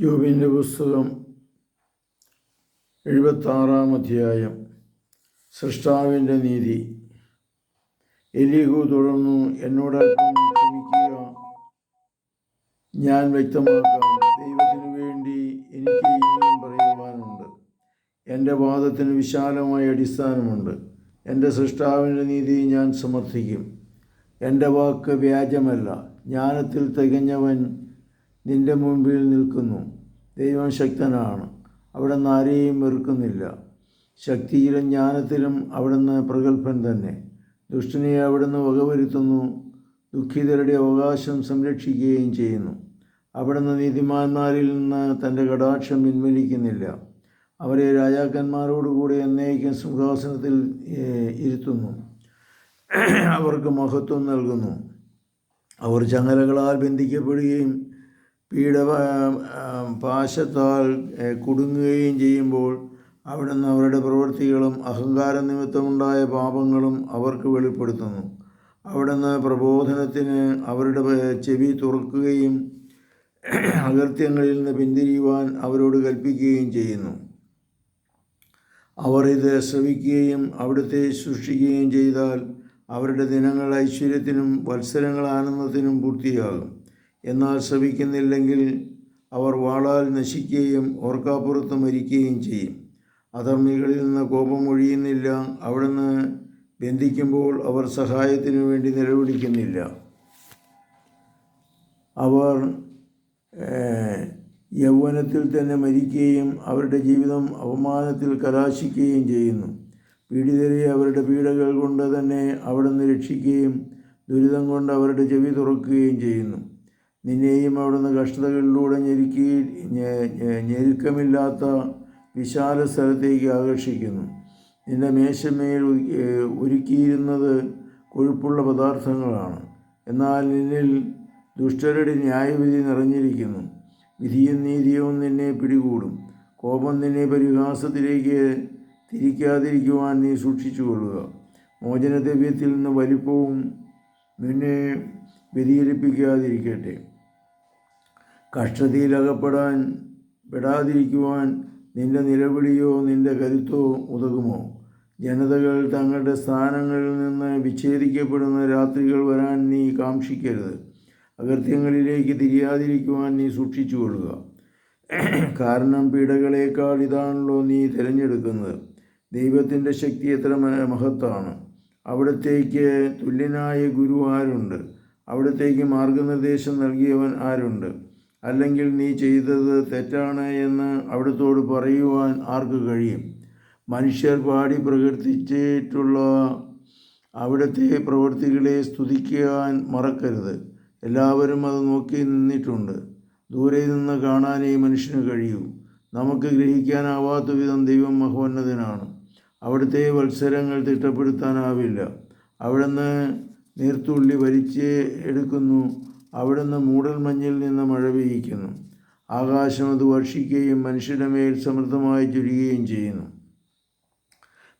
യോബിന്റെ പുസ്തകം എഴുപത്താറാം അധ്യായം. സൃഷ്ടാവിന്റെ നീതി. എലിഹു തുടർന്നു എന്നോട് ക്ഷമിക്കുക. ഞാൻ വ്യക്തമാക്കാം. ദൈവത്തിന് വേണ്ടി എനിക്ക് ഇനിയും പറയുവാനുണ്ട്. എന്റെ വാദത്തിന് വിശാലമായ അടിസ്ഥാനമുണ്ട്. എന്റെ സൃഷ്ടാവിന്റെ നീതി ഞാൻ സമർത്ഥിക്കും. എന്റെ വാക്ക് വ്യാജമല്ല. ജ്ഞാനത്തിൽ തികഞ്ഞവൻ നിന്റെ മുമ്പിൽ നിൽക്കുന്നു. ദൈവം ശക്തനാണ്. അവിടുന്ന് ആരെയും വെറുക്കുന്നില്ല. ശക്തിയിലും ജ്ഞാനത്തിലും അവിടുന്ന് പ്രഗത്ഭൻ തന്നെ. ദുഷ്ടനെ അവിടുന്ന് വകവരുത്തുന്നു. ദുഃഖിതരുടെ അവകാശം സംരക്ഷിക്കുകയും ചെയ്യുന്നു. അവിടുന്ന് നീതിമാന്മാരിൽ നിന്ന് തന്റെ കടാക്ഷം പിൻവലിക്കുന്നില്ല. അവരെ രാജാക്കന്മാരോടുകൂടി എന്നേക്കും സിംഹാസനത്തിൽ ഇരുത്തുന്നു. അവർക്ക് മഹത്വം നൽകുന്നു. അവർ ചങ്ങലകളാൽ ബന്ധിക്കപ്പെടുകയും പീഡ പാശത്താൽ കുടുങ്ങുകയും ചെയ്യുമ്പോൾ അവിടുന്ന് അവരുടെ പ്രവൃത്തികളും അഹങ്കാര നിമിത്തമുണ്ടായ പാപങ്ങളും അവർക്ക് വെളിപ്പെടുത്തുന്നു. അവിടുന്ന് പ്രബോധനത്തിന് അവരുടെ ചെവി തുറക്കുകയും അകൃത്യങ്ങളിൽ നിന്ന് പിന്തിരിയുവാൻ അവരോട് കൽപ്പിക്കുകയും ചെയ്യുന്നു. അവർ ഇത് ശ്രവിക്കുകയും അവിടുത്തെ സൃഷ്ടിക്കുകയും ചെയ്താൽ അവരുടെ ദിനങ്ങൾ ഐശ്വര്യത്തിനും വത്സരങ്ങൾ ആനന്ദത്തിനും പൂർത്തിയാകും. എന്നാൽ ശ്രവിക്കുന്നില്ലെങ്കിൽ അവർ വാളാൽ നശിക്കുകയും ഓർക്കാപ്പുറത്ത് മരിക്കുകയും ചെയ്യും. അധർമ്മികളിൽ നിന്ന് കോപം ഒഴിയുന്നില്ല. അവിടുന്ന് ബന്ധിക്കുമ്പോൾ അവർ സഹായത്തിനു വേണ്ടി നിലവിളിക്കുന്നില്ല. അവർ യൗവനത്തിൽ തന്നെ മരിക്കുകയും അവരുടെ ജീവിതം അപമാനത്തിൽ കലാശിക്കുകയും ചെയ്യുന്നു. പീഡിതരെ അവരുടെ പീഡകൾ കൊണ്ട് തന്നെ അവിടുന്ന് രക്ഷിക്കുകയും ദുരിതം കൊണ്ട് അവരുടെ ചെവി തുറക്കുകയും ചെയ്യുന്നു. നിന്നെയും അവിടുന്ന് കഷ്ടതകളിലൂടെ ഞെരുക്കി ഞെരുക്കമില്ലാത്ത വിശാല സ്ഥലത്തേക്ക് ആകർഷിക്കുന്നു. നിന്റെ മേശമേൽ ഒരു- ഒരുക്കിയിരുന്നത് കൊഴുപ്പുള്ള പദാർത്ഥങ്ങളാണ്. എന്നാൽ നിന്നിൽ ദുഷ്ടരുടെ ന്യായവിധി നിറഞ്ഞിരിക്കുന്നു. വിധിയും നീതിയും നിന്നെ പിടികൂടും. കോപം നിന്നെ പരിഹാസത്തിലേക്ക് തിരിക്കാതിരിക്കുവാൻ നീ സൂക്ഷിച്ചുകൊള്ളുക. മോചനദ്രവ്യത്തിൽ നിന്ന് വലിപ്പവും നിന്നെ വ്യതിചലിപ്പിക്കാതിരിക്കട്ടെ. കഷ്ടതയിലകപ്പെടാൻ പെടാതിരിക്കുവാൻ നിന്റെ നിലവിളിയോ നിന്റെ കരുത്തോ ഉതകുമോ? ജനതകൾ തങ്ങളുടെ സ്ഥാനങ്ങളിൽ നിന്ന് വിച്ഛേദിക്കപ്പെടുന്ന രാത്രികൾ വരാൻ നീ കാക്ഷിക്കരുത്. അകൃത്യങ്ങളിലേക്ക് തിരിയാതിരിക്കുവാൻ നീ സൂക്ഷിച്ചുകൊള്ളുക. കാരണം പീഡകളേക്കാൾ ഇതാണല്ലോ നീ തിരഞ്ഞെടുക്കുന്നത്. ദൈവത്തിന്റെ ശക്തി എത്ര മഹത്താണ്. അവിടത്തേക്ക് തുല്യനായ ഗുരു ആരുണ്ട്? അവിടത്തേക്ക് മാർഗനിർദ്ദേശം നൽകിയവൻ ആരുണ്ട്? അല്ലെങ്കിൽ നീ ചെയ്തത് തെറ്റാണ് എന്ന് അവിടത്തോട് പറയുവാൻ ആർക്ക് കഴിയും? മനുഷ്യർ പാടി പ്രകീർത്തിച്ചിട്ടുള്ള അവിടുത്തെ പ്രവൃത്തികളെ സ്തുതിക്കാൻ മറക്കരുത്. എല്ലാവരും അത് നോക്കി നിന്നിട്ടുണ്ട്. ദൂരെ നിന്ന് കാണാനേ മനുഷ്യന് കഴിയൂ. നമുക്ക് ഗ്രഹിക്കാനാവാത്ത വിധം ദൈവം മഹോന്നതനാണ്. അവിടുത്തെ വത്സരങ്ങൾ തിട്ടപ്പെടുത്താനാവില്ല. അവിടുന്ന് നീർത്തുള്ളി വലിച്ച് എടുക്കുന്നു. അവിടുന്ന് മൂടൽമഞ്ഞിൽ നിന്ന് മഴ പെയ്യിക്കുന്നു. ആകാശം അത് വർഷിക്കുകയും മനുഷ്യരുടെ മേൽ സമൃദ്ധമായി ചുരുകയും ചെയ്യുന്നു.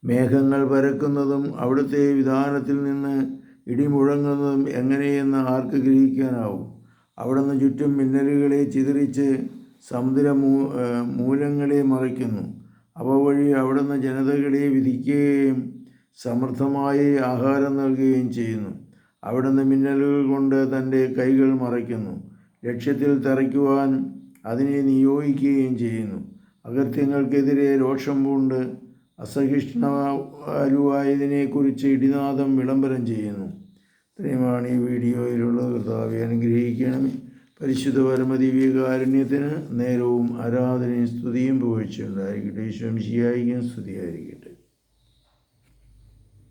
മേഘങ്ങൾ പരക്കുന്നതും അവിടുത്തെ വിധാനത്തിൽ നിന്ന് ഇടിമുഴങ്ങുന്നതും എങ്ങനെയെന്ന് ആർക്ക് ഗ്രഹിക്കാനാവും? അവിടുന്ന് ചുറ്റും മിന്നലുകളെ ചിതറിച്ച് സമുദ്ര മൂലങ്ങളെ മറയ്ക്കുന്നു. അവ വഴി അവിടുന്ന് ജനതകളെ വിധിക്കുകയും സമൃദ്ധമായി ആഹാരം നൽകുകയും ചെയ്യുന്നു. അവിടുന്ന് മിന്നലുകൾ കൊണ്ട് തന്റെ കൈകൾ മറയ്ക്കുന്നു. ലക്ഷ്യത്തിൽ തറയ്ക്കുവാൻ അതിനെ നിയോഗിക്കുകയും ചെയ്യുന്നു. അകൃത്യങ്ങൾക്കെതിരെ രോഷം പൂണ്ട് അസഹിഷ്ണുവായതിനെക്കുറിച്ച് ഇടിനാദം വിളംബരം ചെയ്യുന്നു. ഇത്രയുമാണ് ഈ വീഡിയോയിലുള്ള കർത്താവെ അനുഗ്രഹിക്കണമേ. പരിശുദ്ധ പരമദിവ്യകാരുണ്യത്തിന് നേരവും ആരാധനയും സ്തുതിയും പോയിച്ചുണ്ടായിരിക്കട്ടെ ഈശ്വംശിയായിരിക്കും സ്തുതിയായിരിക്കും